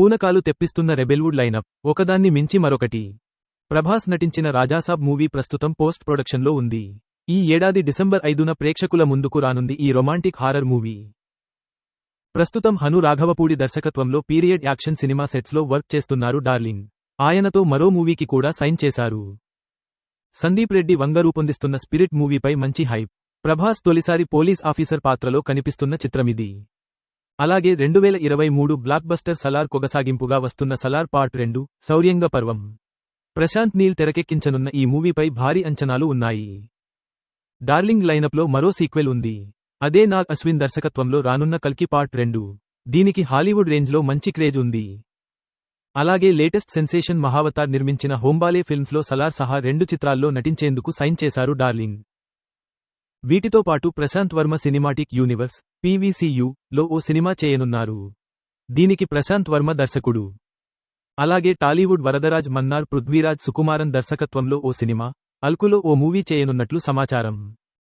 పూనకాలు తెప్పిస్తున్న రెబెల్వుడ్ lineup ఒకదాన్ని మించి మరొకటి. ప్రభాస్ నటించిన రాజాసాబ్ మూవీ ప్రస్తుతం పోస్ట్ ప్రొడక్షన్లో ఉంది. ఈ ఏడాది డిసెంబర్ ఐదున ప్రేక్షకుల ముందుకు రానుంది ఈ రొమాంటిక్ హారర్ మూవీ. ప్రస్తుతం హను రాఘవపూడి దర్శకత్వంలో పీరియడ్ యాక్షన్ సినిమా సెట్స్లో వర్క్ చేస్తున్నారు డార్లింగ్. ఆయనతో మరో మూవీకి కూడా సైన్ చేశారు. సందీప్ రెడ్డి వంగ రూపొందిస్తున్న స్పిరిట్ మూవీపై మంచి హైప్. ప్రభాస్ తొలిసారి పోలీస్ ఆఫీసర్ పాత్రలో కనిపిస్తున్న చిత్రమిది. అలాగే రెండువేల ఇరవై మూడు బ్లాక్ బస్టర్ సలార్ కొగసాగింపుగా వస్తున్న సలార్ పార్ట్ రెండు శౌర్యంగ పర్వం. ప్రశాంత్ నీల్ తెరకెక్కించనున్న ఈ మూవీపై భారీ అంచనాలు ఉన్నాయి. డార్లింగ్ లైనప్లో మరో సీక్వెల్ ఉంది. అదే నాగ్ అశ్విన్ దర్శకత్వంలో రానున్న కల్కి పార్ట్ రెండు. దీనికి హాలీవుడ్ రేంజ్లో మంచి క్రేజ్ ఉంది. అలాగే లేటెస్ట్ సెన్సేషన్ మహావతార్ నిర్మించిన హోంబాలే ఫిల్మ్స్లో సలార్ సహా రెండు చిత్రాల్లో నటించేందుకు సైన్ చేశారు డార్లింగ్. వీటితో పాటు Prasanth Varma cinematic universe P V C U లో ఓ సినిమా చేయనున్నారు. దీనికి ప్రశాంత్ వర్మ దర్శకుడు. అలాగే టాలీవుడ్ వరదరాజ్ మన్నార్ పృథ్వీరాజ్ సుకుమారన్ దర్శకత్వంలో ఓ సినిమా అల్కులో ఓ మూవీ చేయనున్నట్లు సమాచారం.